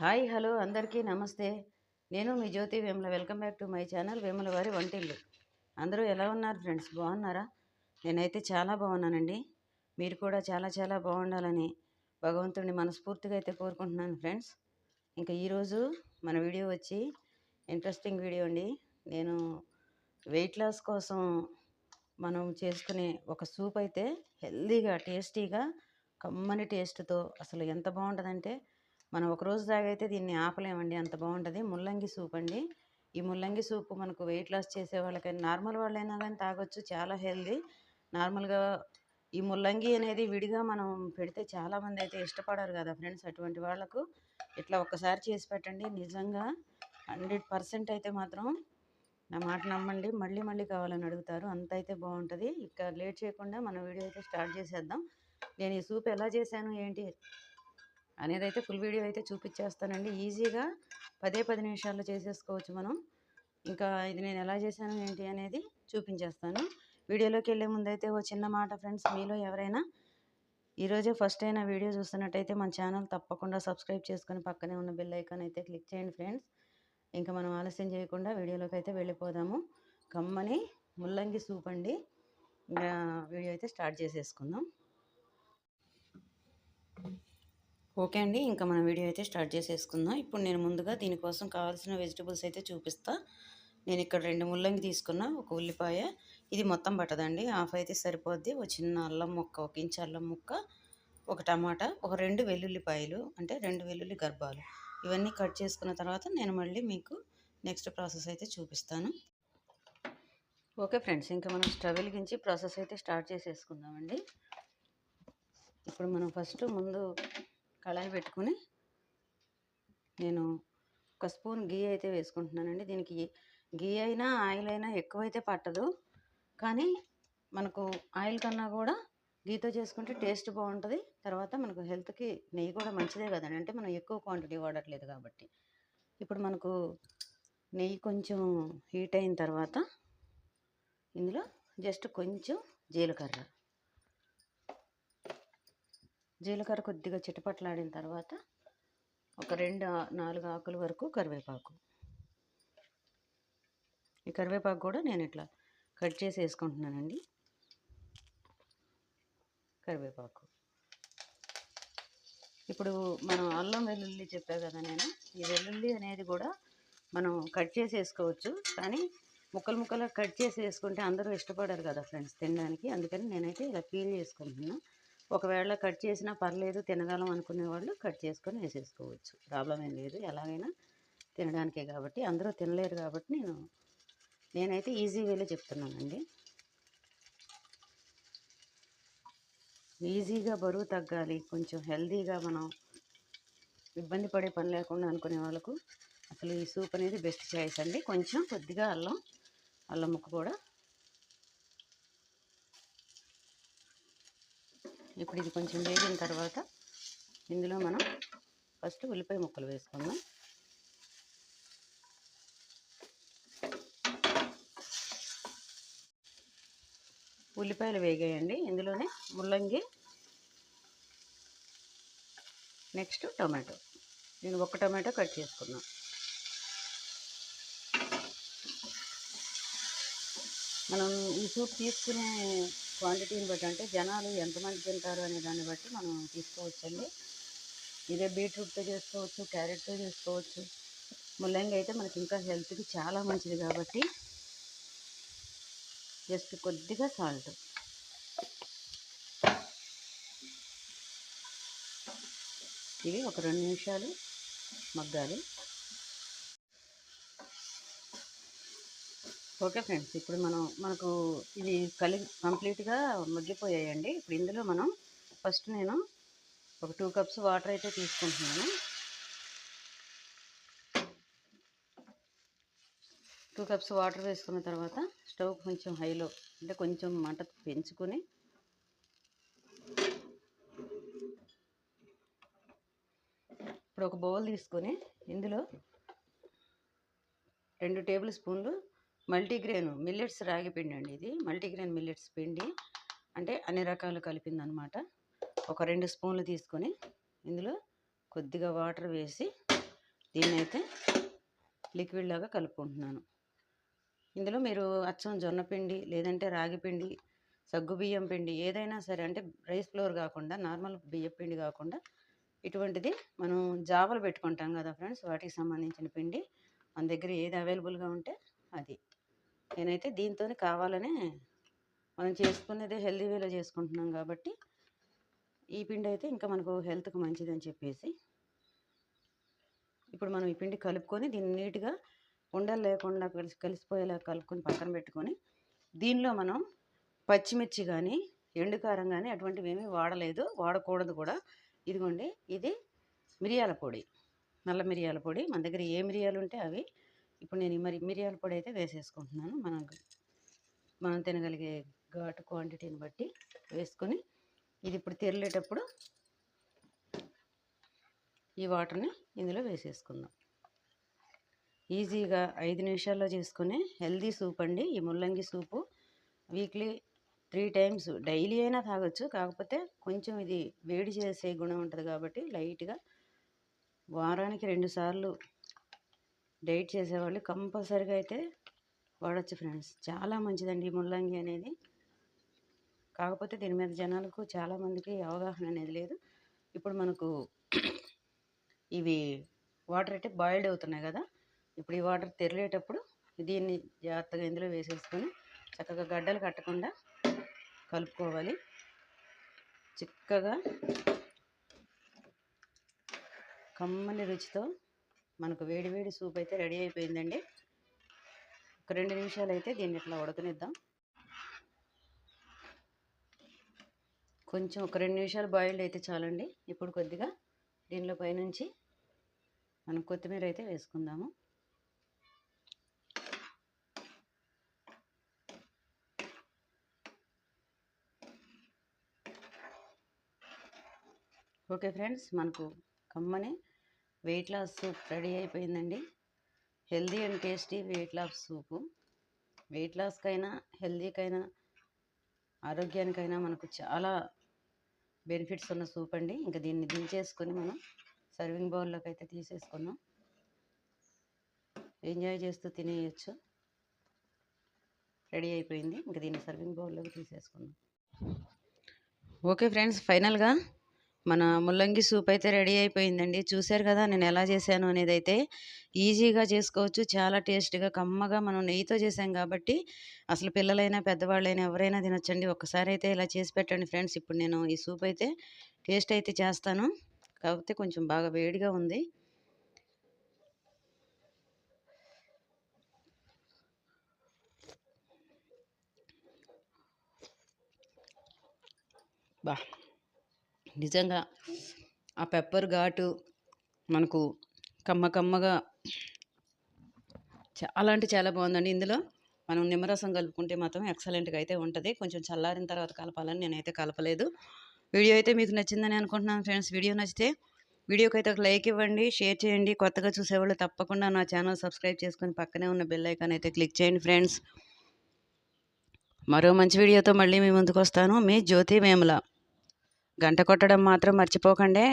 Hi hello అందరికీ నమస్తే. నేను మీ Jyothi Vemula. Welcome back to my channel Vemula వారి వంటిల్లు. అందరూ ఎలా ఉన్నారు ఫ్రెండ్స్? బాగున్నారా? నేనైతే చాలా బాగున్నానండి. మీరు కూడా చాలా చాలా బాగుండాలని భగవంతుడిని మనస్ఫూర్తిగా అయితే కోరుకుంటున్నాను ఫ్రెండ్స్. ఇంకా ఈరోజు మన వీడియో వచ్చి ఇంట్రెస్టింగ్ వీడియో అండి. నేను వెయిట్ లాస్ కోసం మనం చేసుకునే ఒక సూప్ అయితే హెల్దీగా టేస్టీగా కమ్మని టేస్ట్తో అసలు ఎంత బాగుంటుందంటే మనం ఒక రోజు తాగైతే దీన్ని ఆపలేమండి. అంత బాగుంటుంది ముల్లంగి సూప్ అండి ఈ ముల్లంగి సూప్ మనకు వెయిట్ లాస్ చేసే వాళ్ళకైనా నార్మల్ వాళ్ళైనా కానీ తాగొచ్చు. చాలా హెల్దీ. నార్మల్గా ఈ ముల్లంగి అనేది విడిగా మనం పెడితే చాలామంది అయితే ఇష్టపడరు కదా ఫ్రెండ్స్ అటువంటి వాళ్ళకు. ఇట్లా ఒక్కసారి చేసి పెట్టండి. నిజంగా హండ్రెడ్ పర్సెంట్ అయితే మాత్రం నా మాట నమ్మండి. మళ్ళీ మళ్ళీ కావాలని అడుగుతారు. అంత అయితే బాగుంటుంది ఇక లేట్ చేయకుండా మన వీడియో అయితే స్టార్ట్ చేసేద్దాం. నేను ఈ సూప్ ఎలా చేశాను ఏంటి? అనేది అయితే ఫుల్ వీడియో అయితే చూపించేస్తానండి ఈజీగా పదే పది నిమిషాల్లో చేసేసుకోవచ్చు మనం. ఇంకా ఇది నేను ఎలా చేశాను ఏంటి అనేది చూపించేస్తాను. వీడియోలోకి వెళ్ళే ముందు అయితే ఓ చిన్న మాట ఫ్రెండ్స్ మీలో ఎవరైనా ఈరోజే ఫస్ట్ అయినా వీడియో చూస్తున్నట్టయితే మన ఛానల్ తప్పకుండా సబ్స్క్రైబ్ చేసుకొని పక్కనే ఉన్న బెల్ ఐకాన్ అయితే క్లిక్ చేయండి ఫ్రెండ్స్. ఇంకా మనం ఆలస్యం చేయకుండా వీడియోలోకి అయితే వెళ్ళిపోదాము. కమ్మని ముల్లంగి సూప్ అండి వీడియో అయితే స్టార్ట్ చేసేసుకుందాం. ఓకే అండి. ఇంకా మన వీడియో అయితే స్టార్ట్ చేసేసుకుందాం. ఇప్పుడు నేను ముందుగా దీనికోసం కావాల్సిన వెజిటబుల్స్ అయితే చూపిస్తా. నేను ఇక్కడ రెండు ముల్లంగి తీసుకున్నా ఒక ఉల్లిపాయ. ఇది మొత్తం పట్టదండి. హాఫ్ అయితే సరిపోద్ది. ఒక చిన్న అల్లం ముక్క ఒక ఇంచు అల్లం ముక్క ఒక టమాటా ఒక రెండు వెల్లుల్లిపాయలు అంటే రెండు వెల్లుల్లి గర్భాలు. ఇవన్నీ కట్ చేసుకున్న తర్వాత నేను మళ్ళీ మీకు నెక్స్ట్ ప్రాసెస్ అయితే చూపిస్తాను. ఓకే ఫ్రెండ్స్ ఇంకా మనం స్టవ్ వెలిగించి ప్రాసెస్ అయితే స్టార్ట్ చేసేసుకుందామండి. ఇప్పుడు మనం ఫస్ట్ ముందు కళాయి పెట్టుకుని నేను ఒక స్పూన్ గీ అయితే వేసుకుంటున్నానండి. దీనికి గీ అయినా ఆయిల్ అయినా ఎక్కువైతే పట్టదు. కానీ మనకు ఆయిల్ కన్నా కూడా గీతో చేసుకుంటే టేస్ట్ బాగుంటుంది. తర్వాత మనకు హెల్త్కి నెయ్యి కూడా మంచిదే కదండి. అంటే మనం ఎక్కువ క్వాంటిటీ వాడట్లేదు కాబట్టి. ఇప్పుడు మనకు నెయ్యి కొంచెం హీట్ అయిన తర్వాత ఇందులో జస్ట్ కొంచెం జీలకర్ర. జీలకర్ర కొద్దిగా చిటపట్లాడిన తర్వాత ఒక రెండు నాలుగు ఆకుల వరకు కరివేపాకు. ఈ కరివేపాకు కూడా నేను ఇట్లా కట్ చేసి వేసుకుంటున్నానండి. కరివేపాకు. ఇప్పుడు మనం అల్లం వెల్లుల్లి చెప్పా కదా నేను ఈ వెల్లుల్లి అనేది కూడా మనం కట్ చేసి వేసుకోవచ్చు. కానీ ముక్కలు ముక్కలు కట్ చేసి వేసుకుంటే అందరూ ఇష్టపడరు కదా ఫ్రెండ్స్ తినడానికి. అందుకని నేనైతే ఇలా పీల్ చేసుకుంటున్నాను. ఒకవేళ కట్ చేసినా పర్లేదు తినగలం అనుకునే వాళ్ళు కట్ చేసుకొని వేసేసుకోవచ్చు. ప్రాబ్లం ఏం లేదు. ఎలాగైనా తినడానికే కాబట్టి. అందరూ తినలేరు కాబట్టి నేను నేనైతే ఈజీ వేలో చెప్తున్నానండి. ఈజీగా బరువు తగ్గాలి. కొంచెం హెల్తీగా మనం ఇబ్బంది పడే పని లేకుండా అనుకునే వాళ్ళకు అసలు ఈ సూప్ అనేది బెస్ట్ చాయిస్ అండి. కొంచెం కొద్దిగా అల్లం అల్లం ముక్క కూడా ఇప్పుడు ఇది కొంచెం వేగిన తర్వాత ఇందులో మనం ఫస్ట్ ఉల్లిపాయ ముక్కలు వేసుకుందాం. ఉల్లిపాయలు వేగేయండి. ఇందులోనే ముల్లంగి నెక్స్ట్ టమాటో. నేను ఒక టమాటో కట్ చేసుకున్నాను మనం ఈ సూప్ తీసుకునే క్వాంటిటీని బట్టి అంటే జనాలు ఎంతమంది తింటారు అనే దాన్ని బట్టి మనం తీసుకోవచ్చండి. ఇదే బీట్రూట్తో చేసుకోవచ్చు క్యారెట్తో చేసుకోవచ్చు. ముల్లంగి అయితే మనకి ఇంకా హెల్త్కి చాలా మంచిది కాబట్టి జస్ట్ కొద్దిగా సాల్ట్. ఇవి ఒక రెండు నిమిషాలు మగ్గాలి. Okay friends. ఇప్పుడు మనం మనకు ఇది కలి కంప్లీట్గా మగ్గిపోయాయండి. ఇప్పుడు ఇందులో మనం ఫస్ట్ నేను ఒక టూ కప్స్ వాటర్ అయితే తీసుకుంటున్నాను. టూ కప్స్ వాటర్ వేసుకున్న తర్వాత స్టవ్ కొంచెం హైలో అంటే కొంచెం మంట పెంచుకొని ఇప్పుడు ఒక బౌల్ తీసుకొని ఇందులో రెండు టేబుల్ స్పూన్లు మల్టీగ్రెయిన్ మిల్లెట్స్ రాగి పిండి అండి ఇది. మల్టీగ్రెయిన్ మిల్లెట్స్ పిండి అంటే అన్ని రకాలు కలిపిందనమాట. ఒక రెండు స్పూన్లు తీసుకొని ఇందులో కొద్దిగా వాటర్ వేసి దీన్నైతే లిక్విడ్ లాగా కలుపుకుంటున్నాను. ఇందులో మీరు అచ్చం జొన్నపిండి లేదంటే రాగి పిండి సగ్గు బియ్యం పిండి ఏదైనా సరే అంటే రైస్ ఫ్లోర్ కాకుండా నార్మల్ బియ్యం పిండి కాకుండా ఇటువంటిది మనం జావలు పెట్టుకుంటాం కదా ఫ్రెండ్స్ వాటికి సంబంధించిన పిండి మన దగ్గర ఏది అవైలబుల్గా ఉంటే అది. నేనైతే దీంతో కావాలనే మనం చేసుకునేది హెల్దీ వేలో చేసుకుంటున్నాం కాబట్టి ఈ పిండి అయితే ఇంకా మనకు హెల్త్కి మంచిదని చెప్పేసి ఇప్పుడు మనం ఈ పిండి కలుపుకొని దీన్ని నీట్గా ఉండలు లేకుండా కలిసి కలిసిపోయేలా కలుపుకొని పక్కన పెట్టుకొని దీనిలో మనం పచ్చిమిర్చి కానీ ఎండుకారం కానీ అటువంటివి ఏమీ వాడలేదు వాడకూడదు కూడా. ఇదిగోండి ఇది మిరియాల పొడి. నల్ల మిరియాల పొడి. మన దగ్గర ఏ మిరియాలు ఉంటే అవి ఇప్పుడు నేను మరి మిరియాల పొడి అయితే వేసేసుకుంటున్నాను. మనం మనం తినగలిగే ఘాటు క్వాంటిటీని బట్టి వేసుకొని ఇది ఇప్పుడు తెరలేటప్పుడు ఈ వాటర్ని ఇందులో వేసేసుకుందాం. ఈజీగా ఐదు నిమిషాల్లో చేసుకునే హెల్దీ సూప్ అండి. ఈ ముల్లంగి soup weekly three times daily అయినా తాగొచ్చు. కాకపోతే కొంచెం ఇది వేడి చేసే గుణం ఉంటుంది కాబట్టి లైట్గా వారానికి రెండు సార్లు డైట్ చేసేవాళ్ళు కంపల్సరీగా అయితే వాడచ్చు ఫ్రెండ్స్. చాలా మంచిదండి ఈ ముల్లంగి అనేది. కాకపోతే దీని మీద జనాలకు చాలామందికి అవగాహన అనేది లేదు. ఇప్పుడు మనకు ఇవి వాటర్ అయితే బాయిల్డ్ అవుతున్నాయి కదా. ఇప్పుడు ఈ వాటర్ తెరిలేటప్పుడు దీన్ని జాగ్రత్తగా ఇందులో వేసేసుకొని చక్కగా గడ్డలు కట్టకుండా కలుపుకోవాలి. చిక్కగా కమ్మని రుచితో మనకు వేడి వేడి సూప్ అయితే రెడీ అయిపోయిందండి. ఒక రెండు నిమిషాలు అయితే దీన్ని ఇట్లా ఉడకనిద్దాం. కొంచెం ఒక రెండు నిమిషాలు బాయిల్డ్ అయితే చాలండి. ఇప్పుడు కొద్దిగా దీనిలో పైనుంచి మనం కొత్తిమీర అయితే వేసుకుందాము. ఓకే ఫ్రెండ్స్ మనకు కమ్మని వెయిట్ లాస్ సూప్ రెడీ అయిపోయిందండి. Healthy and tasty weight loss soup weight లాస్కైనా హెల్దీకైనా ఆరోగ్యానికైనా మనకు చాలా బెనిఫిట్స్ ఉన్న సూప్ అండి. ఇంకా దీన్ని దించేసుకొని మనం సర్వింగ్ బౌల్లోకి అయితే తీసేసుకున్నాం ఎంజాయ్ చేస్తూ తినేయచ్చు. రెడీ అయిపోయింది. ఇంకా దీన్ని సర్వింగ్ బౌల్లోకి తీసేసుకున్నాం ఓకే ఫ్రెండ్స్ ఫైనల్గా మన ముల్లంగి సూప్ అయితే రెడీ అయిపోయిందండి. చూశారు కదా నేను ఎలా చేశాను అనేది అయితే ఈజీగా చేసుకోవచ్చు. చాలా టేస్ట్గా కమ్మగా మనం నెయ్యితో చేసాం కాబట్టి అసలు పిల్లలైనా పెద్దవాళ్ళైనా ఎవరైనా తినొచ్చండి. ఒక్కసారి అయితే ఇలా చేసి పెట్టండి ఫ్రెండ్స్. ఇప్పుడు నేను ఈ సూప్ అయితే టేస్ట్ అయితే చేస్తాను. కాకపోతే కొంచెం బాగా వేడిగా ఉంది. బా. నిజంగా ఆ పెప్పర్ ఘాటు మనకు కమ్మ కమ్మగా చాలా అంటే చాలా బాగుందండి. ఇందులో మనం నిమ్మరసం కలుపుకుంటే మాత్రం ఎక్సలెంట్గా అయితే ఉంటుంది. కొంచెం చల్లారిన తర్వాత కలపాలని నేనైతే కలపలేదు. వీడియో అయితే మీకు నచ్చిందని అనుకుంటున్నాను ఫ్రెండ్స్. వీడియో నచ్చితే వీడియోకి అయితే ఒక లైక్ ఇవ్వండి షేర్ చేయండి. కొత్తగా చూసేవాళ్ళు తప్పకుండా నా ఛానల్ సబ్స్క్రైబ్ చేసుకొని పక్కనే ఉన్న బెల్ ఐకాన్ అయితే క్లిక్ చేయండి ఫ్రెండ్స్. మరో మంచి వీడియోతో మళ్ళీ మీ ముందుకు వస్తాను. మీ జ్యోతి మేముల గంట కొట్టడం మాత్రం మర్చిపోకండే.